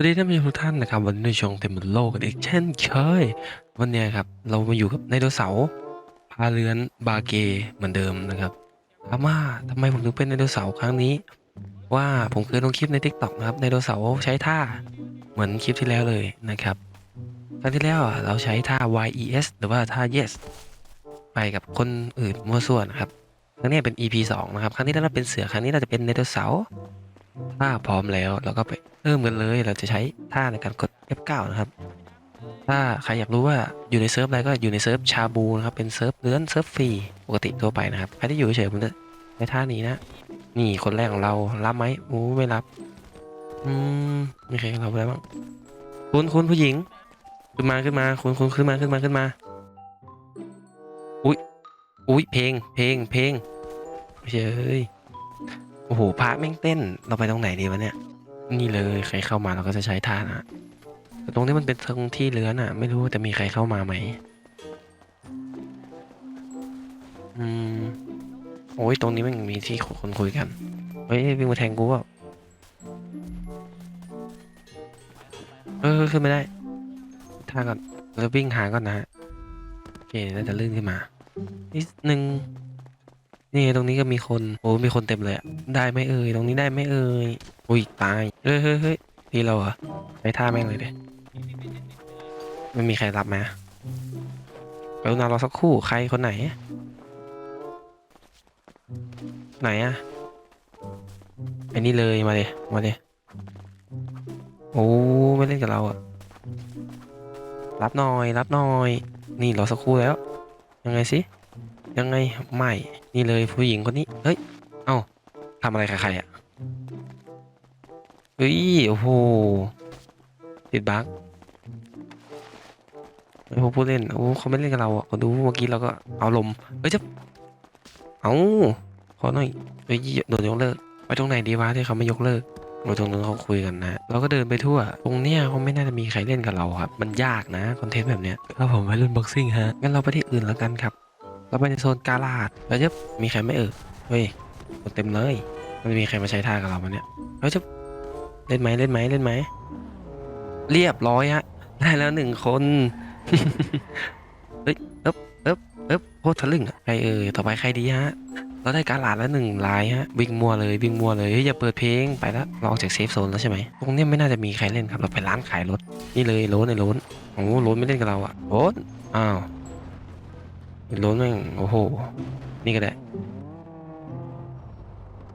สวัสดีท่านผู้ชมทุกท่านนะครับวันนี้ในช่องเต็มโลกกันอีกเช่นเคย วันนี้ครับเรามาอยู่กับไดโนเสาร์พาเรือนบาเกเหมือนเดิมนะครับถามว่าทำไมผมถึงเป็นไดโนเสาร์ครั้งนี้ ว่าผมเคยลงคลิปใน t ิ k t o k นะครับไดโนเสาร์ใช้ท่าเหมือนคลิปที่แล้วเลยนะครับครั้งที่แล้วเราใช้ท่า YES หรือว่าท่า Yes ไปกับคนอื่นมั่วส่วนนะครับครั้งนี้เป็น EP 2นะครับครั้งนี้เราเป็นเสือครั้งนี้เราจะเป็นไดโนเสาร์ ถ้าพร้อมแล้วเราก็ไปเริ่มกันเลยเราจะใช้ท่าในการกด F9 นะครับ ถ้าใครอยากรู้ว่าอยู่ในเซิร์ฟอะไรก็อยู่ในเซิร์ฟชาบูนะครับเป็นเซิร์ฟเลื้อนเซิร์ฟฟรีปกติทั่วไปนะครับใครที่อยู่เฉยๆผมจะใช้ท่านี้นะ นี่คนแรกของเรารับไหมโอ้ไม่รับอืมมีใครรับอะไรบ้างคุณคุณผู้หญิง ขึ้นมาขึ้นมาคุณคุณขึ้นมาขึ้นมาขึ้นมาอุ้ยอุ้ยเพลงเพลงเพลงเฮ้ย โอ้โหพระแม่งเต้น เราไปตรงไหนดีวะเนี่ย นี่เลยใครเข้ามาเราก็จะใช้ท่านะแต่ตรงนี้มันเป็นตรงที่เลื้อนอะ ไม่รู้ว่าจะมีใครเข้ามาไหมอืมโอ้ยตรงนี้มันมีที่คนคุยกันเฮ้ยวิ่งมาแทงกูเปล่าเออขึ้นไม่ได้ท่าก่อนเราวิ่งหาก่อนนะฮะโอเคน่าจะลื่นขึ้นมานิดนึง นี่ตรงนี้ก็มีคนโอ้มีคนเต็มเลยอะได้ไหมเอ่ยตรงนี้ได้ไหมเอ่ยอุ้ยตายเฮ้ยเฮ้ยเฮ้ยทีเราเหรอไปท่าแม่งเลยเด้ไม่มีใครรับไหมกรุณารอสักคู่ใครคนไหน ไหนอะไอ้นี่เลยมาเลยมาเลยโอ้ไม่เล่นกับเราอะรับหน่อยรับหน่อย นี่รอสักครู่แล้ว ยังไงสิ ยังไงไม่นี่เลยผู้หญิงคนนี้เฮ้ยเอ้าทำอะไรกับใครอะเฮ้ยโอ้โหติดบั๊กไอ้พวกผู้เล่นโอ้เขาไม่เล่นกับเราอะเขาดูเมื่อกี้เราก็เอาลมเฮ้ยจะเอาขอหน่อยเฮ้ยโดนยกเลิกไปตรงไหนดีวะที่เขาไม่ยกเลิกโอ้ตรงนั้นเขาคุยกันนะ เราก็เดินไปทั่ว ตรงเนี้ยเขาไม่น่าจะมีใครเล่นกับเราครับ มันยากนะ คอนเทนต์แบบเนี้ยครับผมไปเล่นบ็อกซิ่งฮะ งั้นเราไปที่อื่นแล้วกันครับ เราไปในโซนกาลาดแล้วจะมีใครไม่เออเฮ้ยคนเต็มเลย มันมีใครมาใช้ท่ากับเราไหมเนี่ยเฮ้ยจะเล่นไหมเล่นไหมเล่นไหม เรียบร้อยฮะ ได้แล้วหนึ่งคน เฮ้ยเอ๊บเอ๊บเอ๊บโคตรทะลึ่งอะใครเอ่ยต่อไปใครดีฮะ เราได้การลาดแล้วหนึ่งลายฮะวิ่งมัวเลยวิ่งมัวเลยเฮ้ยอย่าเปิดเพลงไปแล้วเราออกจากเซฟโซนแล้วใช่ไหมตรงนี้ไม่น่าจะมีใครเล่นครับเราไปร้านขายรถนี่เลยโล้นไอ้โล้นโอ้โหโล้นไม่เล่นกับเราอะโล้นอ้าว โล้นแม่งโอ้โห นี่ก็ได้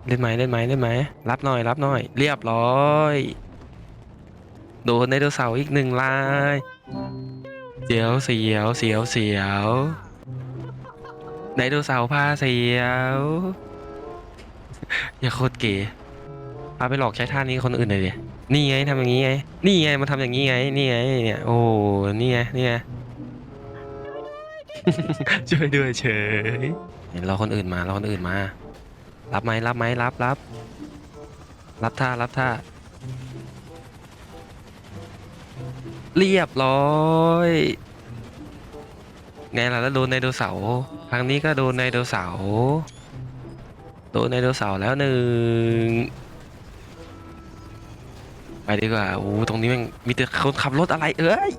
เล่นไหมเล่นไหมเล่นไหมรับหน่อย รับหน่อย เรียบร้อย โดนไดโนเสาร์อีกหนึ่งลายเสียวเสียวเสียวเสียวไดโนเสาร์พาเสียว อย่าโคตรเก๋พาไปหลอกใช้ท่านี้คนอื่นหน่อยดินี่ไงทำอย่างนี้ไง นี่ไงมันทำอย่างนี้ไง นี่ไงเนี่ย โอ้ นี่ไง นี่ไง ช่วยด้วยเฉยเห็นราคนอื่นมาเราคนอื่นมา รับไหมรับไหมรับรับ รับท่ารับท่า เรียบร้อยไงล่ะแล้วโดนไดโนเสาร์ครั้งนี้ก็โดนไดโนเสาร์โดนไดโนเสาร์แล้วหนึ่งไปดีกว่าโอ้ตรงนี้มันมีแต่คนขับรถอะไรเอ้ย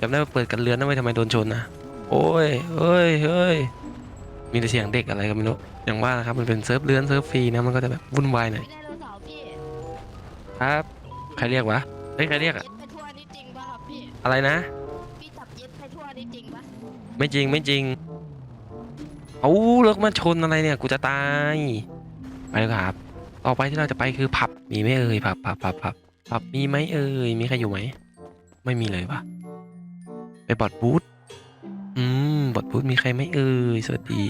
จำได้ว่าเปิดกันเรือนนะไม่ทำไมโดนชนนะ โอ้ยเฮ้ยเฮ้ย มีแต่เสียงเด็กอะไรก็ไม่รู้ อย่างว่านะครับมันเป็นเซิร์ฟเลื่อนเซิร์ฟฟรีนะมันก็จะแบบวุ่นวายหน่อย ไดโนเสาร์พี่ครับ ใครเรียกวะ เฮ้ยใครเรียกอะเย็ดไปทั่วนี่จริงป่ะครับพี่ อะไรนะ พี่จับเย็ดไปทั่วนี่จริงป่ะไม่จริงไม่จริง เอาเลิกมาชนอะไรเนี่ย กูจะตาย ไปเลยครับ ต่อไปที่เราจะไปคือผับ มีไหมเอ่ยผับผับผับผับผับมีไหมเอ่ย มีใครอยู่ไหม ไม่มีเลยปะไปบอดบูธ อืมบอดบูธมีใครไหมเอ่ยสวัสดี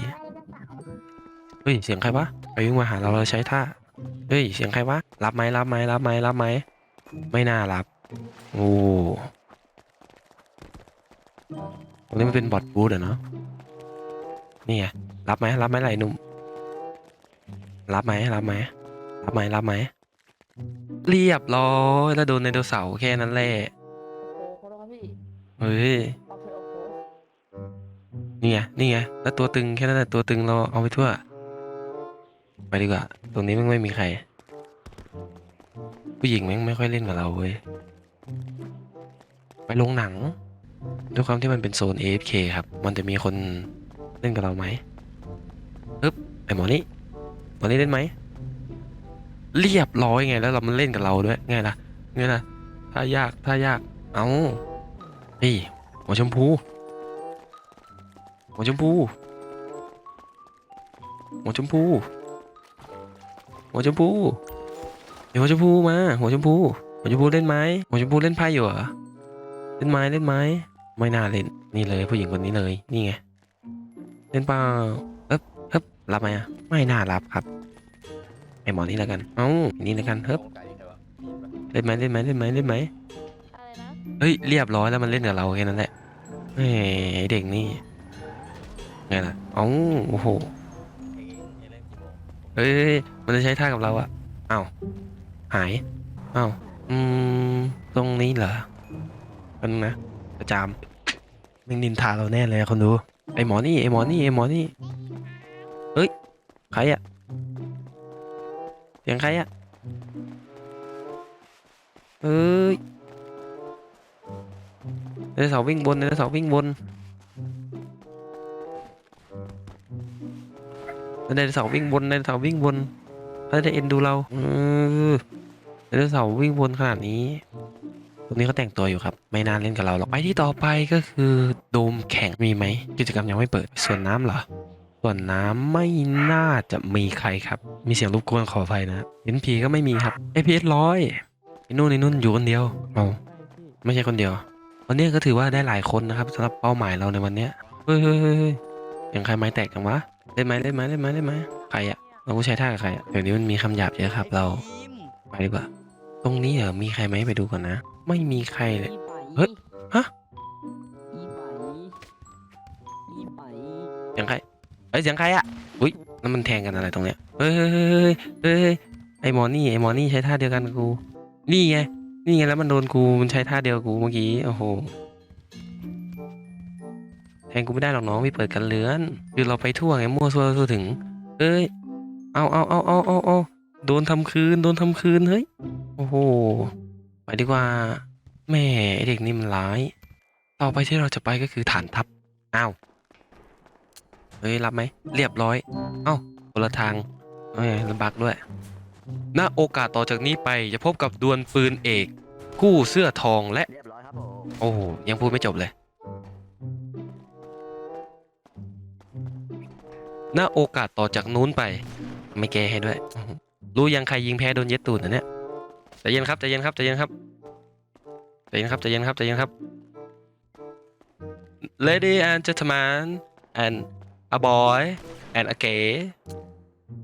เฮ้ย เสียงใครวะไปวิ่งมาหาเราเราใช้ท่า เฮ้ย เสียงใครวะ รับไหมรับไหมรับไหมรับไหม ไม่น่ารับ โอ้ตรงนี้มันเป็นบอทบูธอะเนาะ นี่ไง รับไหมรับไหมไหลหนุ่ม รับไหมรับไหมรับไหมรับไหม เรียบร้อย แล้วโดนไดโนเสาร์แค่นั้นแหละ โอ้โหขอโทษครับพี่ เฮ้ยโอเคโอเค นี่ไงนี่ไงแล้วตัวตึงแค่นั้นแหละตัวตึงเราเอาไปทั่ว ไปดีกว่า ตรงนี้มันไม่มีใคร ผู้หญิงแม่งไม่ค่อยเล่นกับเราเว้ยไปโรงหนังด้วยความที่มันเป็นโซน AFK ครับ มันจะมีคนเล่นกับเราไหมปึ๊บไอหมอนี่หมอนี่เล่นไหมเรียบร้อยไงแล้วเรามันเล่นกับเราด้วยไงล่ะไงล่ะถ้ายากถ้ายากเอาเฮ้ยหัวชมพู หัวชมพู หัวชมพู หัวชมพูเดี๋ยวหัวชมพูมา หัวชมพู หัวชมพูเล่นไหมหัวชมพูเล่นไพ่อยู่เหรอ เล่นไหมเล่นไหมไม่น่าเล่น นี่เลยผู้หญิงคนนี้เลย นี่ไง เล่นเปล่าเอ๊บเอ๊บรับไหมอะ ไม่น่ารับครับ ไอหมอนี่แล้วกัน เอ้าอันนี่แล้วกันเฮ้บเล่นไหมเล่นไหมเล่นไหมเล่นไหมอะไรนะเฮ้ย เรียบร้อยแล้วมันเล่นกับเราแค่นั้นแหละเฮ้ยไอ้เด็กนี่ ไงล่ะอ้าโอ้โหเฮ้ยมันจะใช้ท่ากับเราอะอ้าวหายอ้าวอืมตรงนี้เหรอกันนะประจามมึงนินทาเราแน่เลยคนดูไอหมอนี่ไอหมอนี่ไอหมอนี่เฮ้ยใครอะเสียงใครอะเอ้ยไดโนเสาวิ่งบนไดโนเสาวิ่งบน ไดโนเสาร์วิ่งบนไดโนเสาร์วิ่งบนเขาจะเอ็นดูเราเออไดโนเสาร์วิ่งบนขนาดนี้ตรงนี้เขาแต่งตัวอยู่ครับ ไม่นานเล่นกับเราหรอกไปที่ต่อไปก็คือโดมแข่งมีไหมกิจกรรมยังไม่เปิด ส่วนน้ำเหรอ ส่วนน้ำไม่น่าจะมีใครครับ มีเสียงรบกวนขออภัยนะเห็นผีก็ไม่มีครับไอพีเอสร้อยไอนู่นไอนู่นอยู่คนเดียวเอาไม่ใช่คนเดียว วันนี้ก็ถือว่าได้หลายคนนะครับสำหรับเป้าหมายเราในวันนี้เฮ้ยเฮ้ยเฮ้ยเฮ้ยยังใครไม้แตกกันวะ เล่นไหมเล่นไหมเล่นไหมเล่นไหมใครอะเราผู้ใช้ท่ากับใครอะเดี๋ยวนี้มันมีคำหยาบเยอะครับ เราไปดีกว่า ตรงนี้เหรอมีใครไหมไปดูก่อนนะ ไม่มีใครเลย เฮ้ย ฮะอีไปอีไปเสียงใครเอ้ยเสียงใครอะอุ้ยนั่นมันแทงกันอะไรตรงเนี้ยเฮ้ยเฮ้ยเฮ้ยเฮ้ยเฮ้ยไอหมอนี่ไอหมอนี่ใช้ท่าเดียวกันกับกู นี่ไงนี่ไงแล้วมันโดนกูมันใช้ท่าเดียวกับกูเมื่อกี้โอ้โห แทงกูไม่ได้หรอกน้องพี่เปิดกันเลื้อน คือเราไปทั่วไงมั่วซั่วทั่วถึงเอ้ยเอาเอาเอาเอาเอาเอาโดนทำคืน โดนทำคืนเฮ้ยโอ้โหไปดีกว่าแม่ไอเด็กนี่มันร้าย ต่อไปที่เราจะไปก็คือฐานทัพอ้าวเฮ้ยรับไหมเรียบร้อย เอ้าคนละทางเอ้ยลำบากด้วยณโอกาสต่อจากนี้ไปจะพบกับดวลปืนเอกคู่เสื้อทองและเรียบร้อยครับผมโอ้โหยังพูดไม่จบเลย ณโอกาสต่อจากนู้นไป ไม่แก้ให้ด้วย รู้ยังใครยิงแพ้โดนเย็ดตูดนะเนี่ยใจเย็นครับใจเย็นครับใจเย็นครับใจเย็นครับใจเย็นครับใจเย็นครับ Lady and gentlemen and a boy and a gay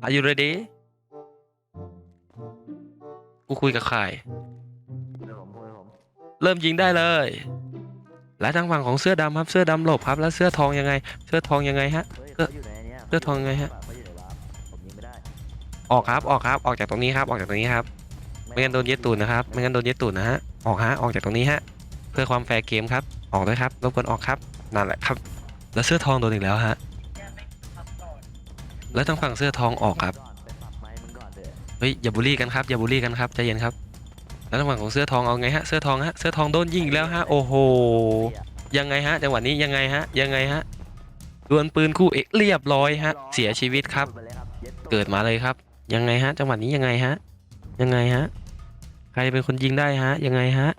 are you ready กูคุยกับใครเริ่มยิงได้เลยและทางฝั่งของเสื้อดำครับเสื้อดำหลบครับ แล้วเสื้อทองยังไง เสื้อทองยังไงฮะเฮ้ยเสื้อ เขาอยู่ในเนี้ยเสื้อทองไงฮะเขาอออกครับ ออกครับ ออกจากตรงนี้ครับ ออกจากตรงนี้ครับ ไม่งั้นโดนเย็ดตูดนะครับ ไม่งั้นโดนเย็ดตูดนะฮะ ออกฮะ ออกจากตรงนี้ฮะ เพื่อความแฟร์เกมครับ ออกด้วยครับ รบกวนออกครับ นั่นแหละครับ แล้วเสื้อทองโดนอีกแล้วฮะ แล้วทางฝั่งเสื้อทองออกครับเถอะเฮ้ย อย่าบูลลี่กันครับ อย่าบูลลี่กันครับ ใจเย็นครับ แล้วทางฝั่งของเสื้อทองเอาไงฮะ เสื้อทองฮะ เสื้อทองโดนยิงอีกแล้วฮะ โอ้โห ยังไงฮะ จังหวะนี้ยังไงฮะ ยังไงฮะ ดวลปืนคู่เอกเรียบร้อยฮะ เสียชีวิตครับ เกิดมาเลยครับ ยังไงฮะ จังหวะนี้ยังไงฮะ ยังไงฮะ ใครเป็นคนยิงได้ฮะ ยังไงฮะ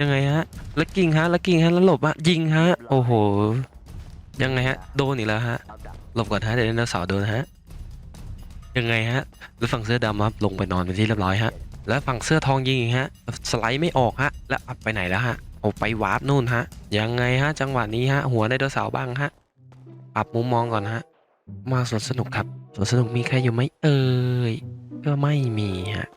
ยังไงฮะแล้วกิ่งฮะแล้วกิ่งฮะแล้วหลบฮะ ยิงฮะ โอ้โห ยังไงฮะ โดนอีกแล้วฮะ หลบก่อนฮะเดี๋ยวไดโนเสาร์โดนฮะ ยังไงฮะแล้วฝั่งเสื้อดำครับลงไปนอนเป็นที่เรียบร้อยฮะ แล้วฝั่งเสื้อทองยิงฮะ สไลด์ไม่ออกฮะ แล้วอัพไปไหนแล้วฮะ เอาไปวาร์ปนู่นฮะ ยังไงฮะ จังหวะนี้ฮะ หัวไดโนเสาร์บ้างฮะ รับมุมมองก่อนฮะ มาสวนสนุกครับสวนสนุกมีใครอยู่ไหมเอ่ยก็ไม่มีฮะ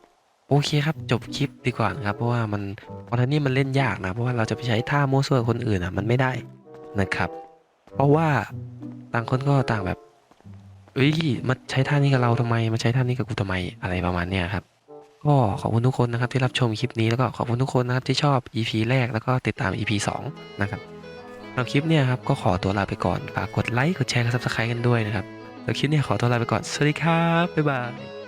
โอเคครับจบคลิปดีกว่านะครับ เพราะว่ามันตอนนี้มันเล่นยากนะเพราะว่าเราจะไปใช้ท่าโม้ส่วนคนอื่นอะมันไม่ได้นะครับ เพราะว่าต่างคนก็ต่างแบบเอ้ยมาใช้ท่านี้กับเราทำไมมาใช้ท่านี้กับกูทำไมอะไรประมาณเนี้ยครับก็ขอบคุณทุกคนนะครับที่รับชมคลิปนี้แล้วก็ขอบคุณทุกคนนะครับที่ชอบ EP แรกแล้วก็ติดตาม EP 2 นะครับ สำหรับคลิปเนี่ยครับก็ขอตัวลาไปก่อนฝากกดไลค์กดแชร์กดซับสไครต์กันด้วยนะครับเราคลิปเนี่ยขอตัวลาไปก่อนสวัสดีครับบ๊ายบาย